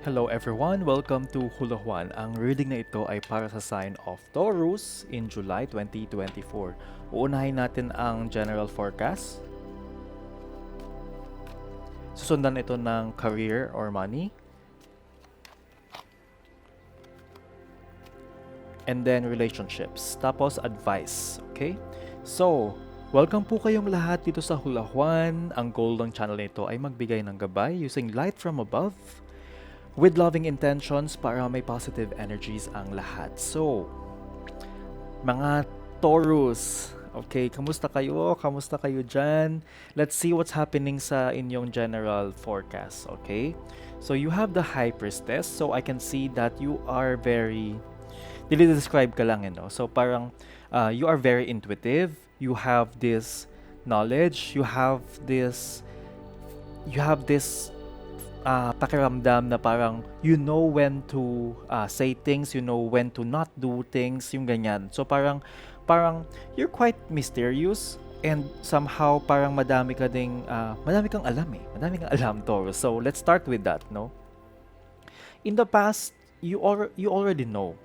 Hello everyone, welcome to Hula Juan. Ang reading na ito ay para sa sign of Taurus in July 2024. Uunahin natin ang general forecast. Susundan ito ng career or money. And then relationships. Tapos advice. Okay? So, welcome po kayong lahat dito sa Hula Juan. Ang goal ng channel nito ay magbigay ng gabay using light from above with loving intentions para may positive energies ang lahat. So, mga Taurus, okay, kamusta kayo? Kamusta kayo dyan? Let's see what's happening sa inyong general forecast, okay? So, you have the High Priestess, so I can see that you are very, describe ka lang, you know? So, parang, uh, you are very intuitive, you have this knowledge, you have this, you have this uh, pakiramdam na parang you know when to uh, say things, you know when to not do things, yung ganyan. So parang parang you're quite mysterious and somehow parang madami ka ding uh, madami kang alam eh. Madami kang alam Taurus. So let's start with that, no? In the past, you or you already know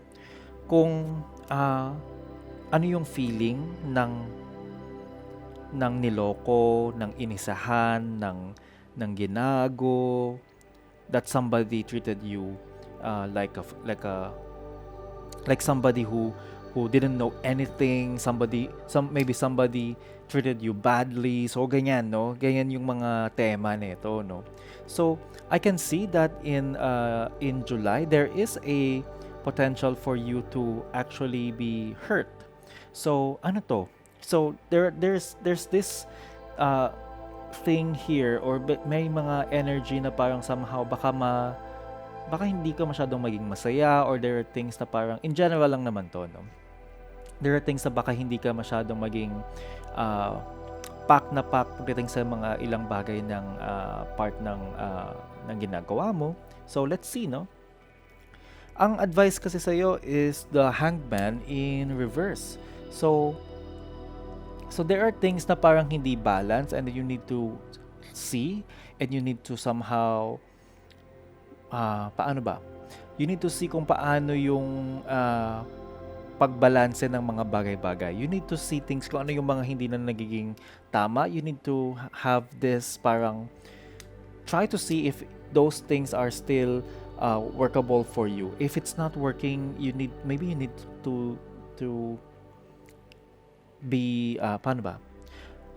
kung uh, ano yung feeling ng ng niloko, ng inisahan, ng ng ginago, that somebody treated you uh, like a like a like somebody who who didn't know anything, somebody some maybe somebody treated you badly. So ganyan, no? Ganyan yung mga tema nito, no? So, I can see that in uh, in July there is a potential for you to actually be hurt. So, ano to? So, there there's there's this uh, thing here or may mga energy na parang somehow baka ma baka hindi ka masyadong maging masaya or there are things na parang in general lang naman to no? There are things na baka hindi ka masyadong maging uh, pack na pack pagdating sa mga ilang bagay ng uh, part ng uh, ng ginagawa mo. So let's see no? Ang advice kasi sa iyo is the hangman in reverse. So So there are things na parang hindi balance and you need to see and you need to somehow uh, paano ba? You need to see kung paano yung uh, pagbalanse ng mga bagay-bagay. You need to see things kung ano yung mga hindi na nagiging tama. You need to have this parang try to see if those things are still uh, workable for you. If it's not working, you need maybe you need to to be, uh, paano ba?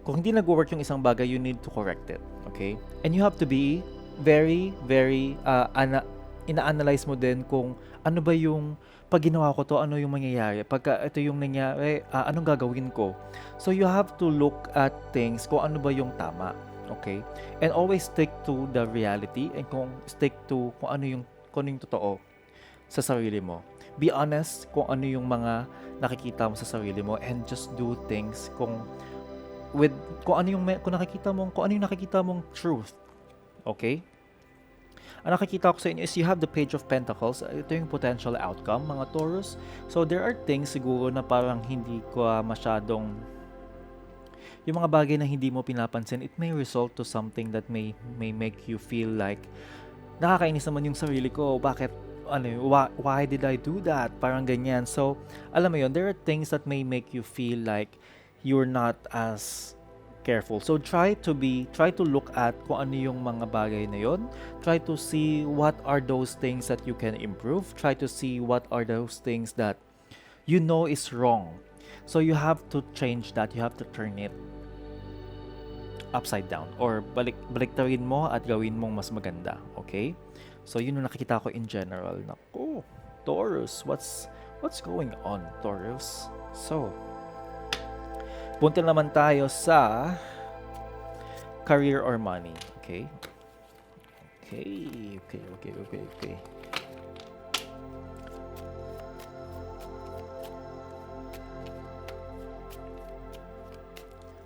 Kung hindi nag-work yung isang bagay, you need to correct it. Okay? And you have to be very, very, uh, ana- ina-analyze mo din kung ano ba yung pag ginawa ko to, ano yung mangyayari. Pagka ito yung nangyari, uh, anong gagawin ko? So you have to look at things kung ano ba yung tama. Okay? And always stick to the reality and kung stick to kung ano yung, kung ano yung totoo sa sarili mo be honest kung ano yung mga nakikita mo sa sarili mo and just do things kung with kung ano yung kung nakikita mo kung ano yung nakikita mong truth. Okay? Ang nakikita ko sa inyo is you have the page of pentacles. Ito yung potential outcome, mga Taurus. So, there are things siguro na parang hindi ko masyadong yung mga bagay na hindi mo pinapansin, it may result to something that may may make you feel like nakakainis naman yung sarili ko. Bakit ano, why, why did I do that? Parang ganyan. So, alam mo yun, there are things that may make you feel like you're not as careful. So, try to be, try to look at kung ano yung mga bagay na yon. Try to see what are those things that you can improve. Try to see what are those things that you know is wrong. So, you have to change that. You have to turn it upside down or balik baliktarin mo at gawin mong mas maganda. Okay? So yun yung nakikita ko in general. Naku, Taurus, what's what's going on, Taurus? So, punta naman tayo sa career or money. Okay? Okay, okay, okay, okay, okay.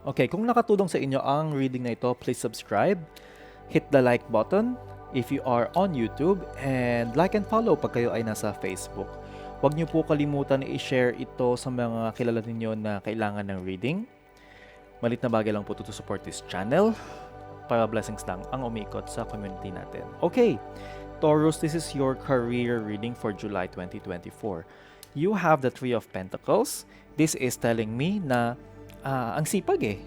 Okay, kung nakatulong sa inyo ang reading na ito, please subscribe, hit the like button, if you are on YouTube and like and follow pag kayo ay nasa Facebook. Huwag niyo po kalimutan na i-share ito sa mga kilala ninyo na kailangan ng reading. Malit na bagay lang po to, to support this channel para blessings lang ang umikot sa community natin. Okay, Taurus, this is your career reading for July 2024. You have the Three of Pentacles. This is telling me na ah, ang sipag eh.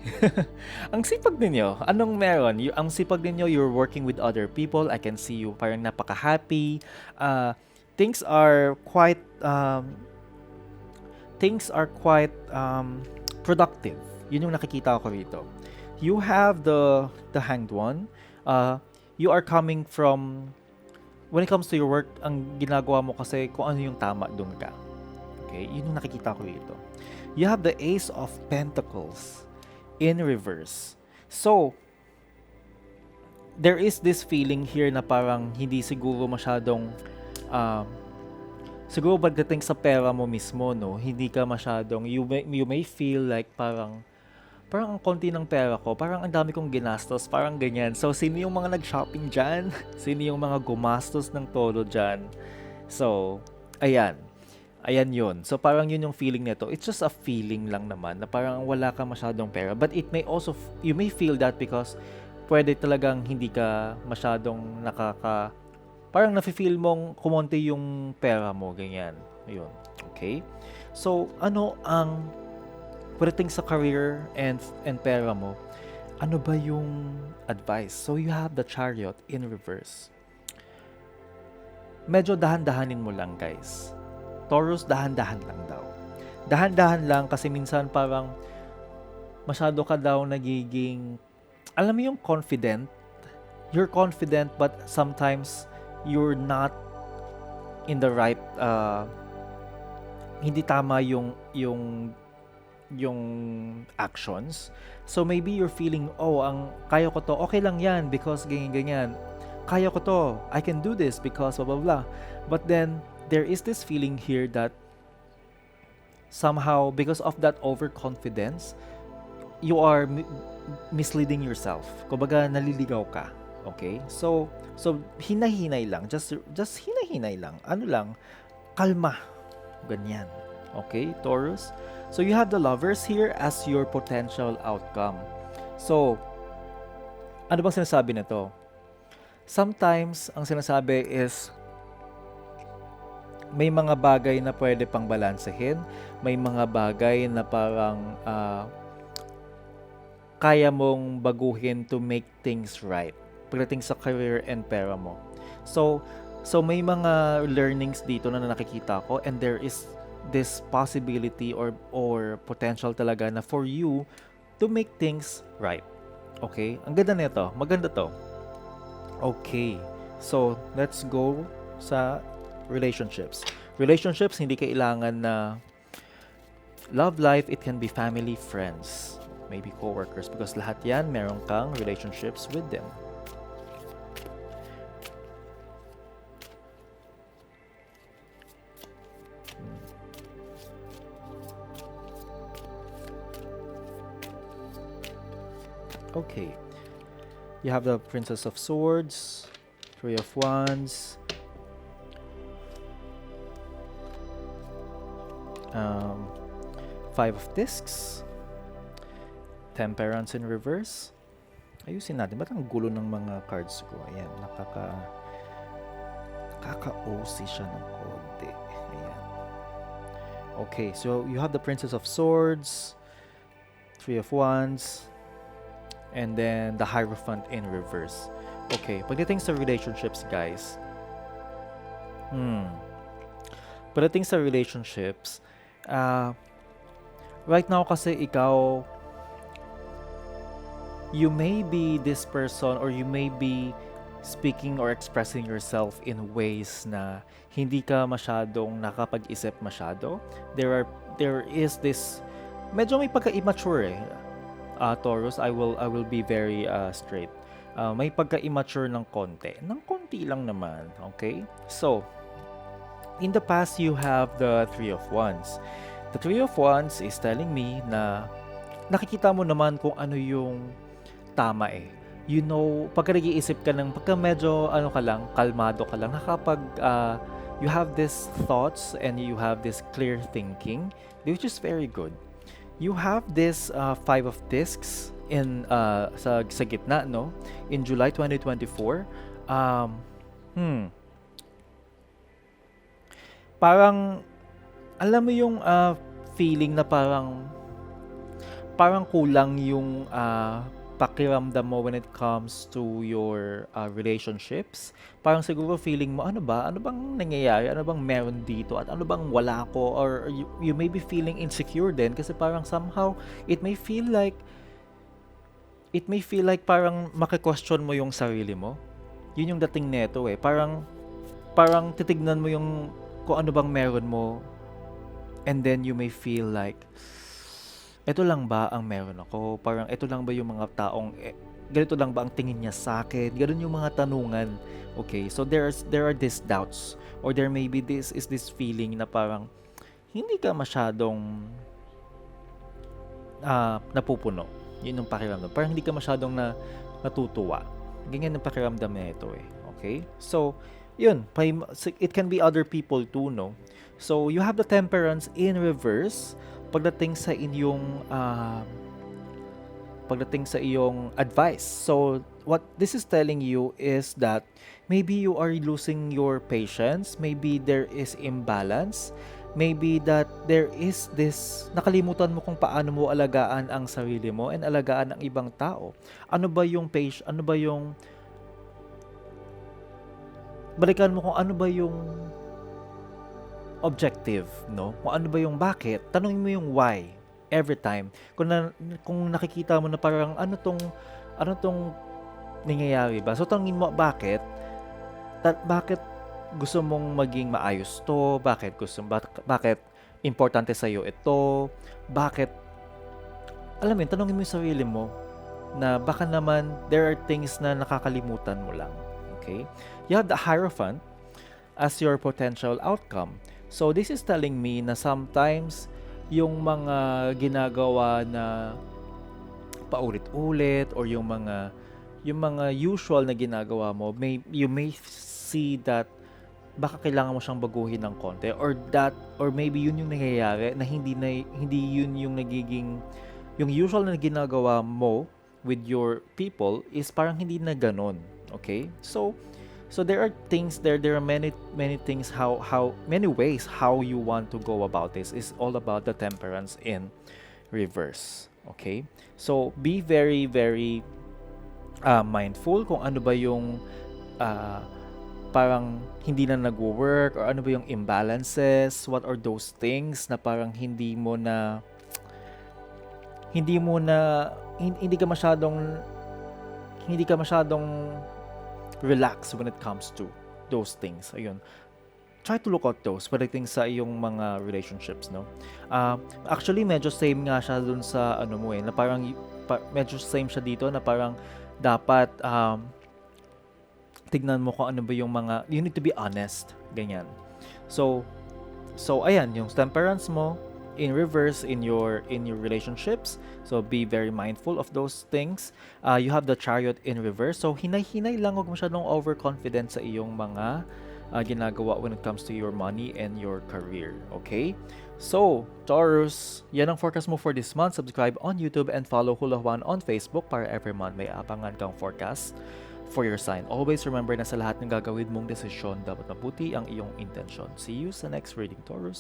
ang sipag ninyo. Anong meron? Y- ang sipag ninyo, you're working with other people. I can see you parang napaka-happy. Ah, things are quite um, things are quite um, productive. Yun yung nakikita ko rito. You have the the hanged one. Uh, you are coming from when it comes to your work, ang ginagawa mo kasi kung ano yung tama doon ka. Okay? Yun yung nakikita ko rito. You have the Ace of Pentacles in reverse. So, there is this feeling here na parang hindi siguro masyadong um, siguro pagdating sa pera mo mismo, no, hindi ka masyadong, you may, you may feel like parang, parang ang konti ng pera ko, parang ang dami kong ginastos, parang ganyan. So, sino yung mga nag-shopping dyan? Sino yung mga gumastos ng todo dyan? So, ayan. Ayan yun. So, parang yun yung feeling nito. It's just a feeling lang naman na parang wala ka masyadong pera. But it may also, you may feel that because pwede talagang hindi ka masyadong nakaka, parang nafe-feel mong kumonti yung pera mo, ganyan. Ayun. Okay? So, ano ang pagdating sa career and and pera mo, ano ba yung advice? So, you have the chariot in reverse. Medyo dahan-dahanin mo lang, guys. Taurus, dahan-dahan lang daw. Dahan-dahan lang kasi minsan parang masyado ka daw nagiging, alam mo yung confident? You're confident but sometimes you're not in the right uh, hindi tama yung yung yung actions. So maybe you're feeling, oh, ang kaya ko to, okay lang yan because ganyan ganyan. Kaya ko to, I can do this because blah blah blah. But then there is this feeling here that somehow because of that overconfidence, you are mi- misleading yourself. Kumbaga naliligaw ka. Okay? So so hinay-hinay lang, just just hinay-hinay lang. Ano lang, kalma. Ganyan. Okay, Taurus? So you have the lovers here as your potential outcome. So, ano bang sinasabi nito? Sometimes, ang sinasabi is, may mga bagay na pwede pang balansehin, may mga bagay na parang ah, kaya mong baguhin to make things right pagdating sa career and pera mo. So, so may mga learnings dito na nakikita ko and there is this possibility or or potential talaga na for you to make things right. Okay? Ang ganda nito. Maganda to. Okay. So, let's go sa relationships. Relationships, hindi kailangan na love life, it can be family, friends, maybe coworkers because lahat yan, meron kang relationships with them. Okay. You have the Princess of Swords, Three of Wands, um, Five of Discs, Temperance in reverse. Ayusin natin. Ba't ang gulo ng mga cards ko? Ayan, nakaka... Nakaka-OC siya ng konti. Ayan. Okay, so you have the Princess of Swords, Three of Wands, and then the Hierophant in reverse. Okay, pagdating sa relationships, guys. Hmm. Pagdating sa relationships, ah, right now kasi ikaw, you may be this person or you may be speaking or expressing yourself in ways na hindi ka masyadong nakapag-isip masyado. There are there is this medyo may pagka-immature eh. Uh, Taurus, I will I will be very uh, straight. Uh, may pagka-immature ng konti. Ng konti lang naman, okay? So, in the past you have the Three of Wands. The Three of Wands is telling me na nakikita mo naman kung ano yung tama eh. You know, pagka nag-iisip ka ng, pagka medyo ano ka lang, kalmado ka lang, nakapag uh, you have these thoughts and you have this clear thinking, which is very good. You have this uh, five of discs in uh, sa, sa gitna, no? In July 2024. Um, hmm, parang, alam mo yung ah, feeling na parang, parang kulang yung ah, pakiramdam mo when it comes to your ah, relationships. Parang siguro feeling mo, ano ba? Ano bang nangyayari? Ano bang meron dito? At ano bang wala ko? Or you, you may be feeling insecure din kasi parang somehow it may feel like it may feel like parang maki-question mo yung sarili mo. Yun yung dating neto eh. Parang parang titignan mo yung kung ano bang meron mo and then you may feel like eto lang ba ang meron ako? Parang eto lang ba yung mga taong eh, ganito lang ba ang tingin niya sa akin? Ganun yung mga tanungan. Okay, so there's there are these doubts or there may be this is this feeling na parang hindi ka masyadong ah, napupuno. Yun yung pakiramdam. Parang hindi ka masyadong na, natutuwa. Ganyan yung pakiramdam na ito eh. Okay? So, yun. It can be other people too, no? So, you have the temperance in reverse pagdating sa inyong ah, pagdating sa iyong advice. So, what this is telling you is that maybe you are losing your patience, maybe there is imbalance, maybe that there is this nakalimutan mo kung paano mo alagaan ang sarili mo and alagaan ang ibang tao. Ano ba yung page, ano ba yung balikan mo kung ano ba yung objective, no? Kung ano ba yung bakit, tanungin mo yung why every time. Kung na, kung nakikita mo na parang ano tong ano tong nangyayari ba? So tanungin mo bakit? Ta- bakit gusto mong maging maayos to? Bakit gusto bak- bakit importante sa iyo ito? Bakit alam mo, yun, tanungin mo yung sarili mo na baka naman there are things na nakakalimutan mo lang. Okay? You have the Hierophant as your potential outcome. So this is telling me na sometimes yung mga ginagawa na paulit-ulit or yung mga yung mga usual na ginagawa mo may you may see that baka kailangan mo siyang baguhin ng konti or that or maybe yun yung nangyayari na hindi na hindi yun yung nagiging yung usual na ginagawa mo with your people is parang hindi na ganon okay so so there are things there there are many many things how how many ways how you want to go about this is all about the temperance in reverse okay? So be very very uh, mindful kung ano ba yung uh, parang hindi na nagwo-work or ano ba yung imbalances what are those things na parang hindi mo na hindi mo na hin- hindi ka masyadong hindi ka masyadong relax when it comes to those things. Ayun. Try to look at those pagdating sa iyong mga relationships, no? Ah, actually, medyo same nga siya dun sa ano mo eh, na parang pa- medyo same siya dito na parang dapat um, tignan mo kung ano ba yung mga you need to be honest, ganyan. So, so ayan, yung temperance mo in reverse in your in your relationships. So be very mindful of those things. Uh, you have the chariot in reverse. So hinay-hinay lang, huwag masyadong overconfident sa iyong mga uh, ginagawa when it comes to your money and your career. Okay? So, Taurus, yan ang forecast mo for this month. Subscribe on YouTube and follow Hula Juan on Facebook para every month may abangan kang forecast for your sign. Always remember na sa lahat ng gagawin mong desisyon, dapat mabuti ang iyong intensyon. See you sa next reading, Taurus.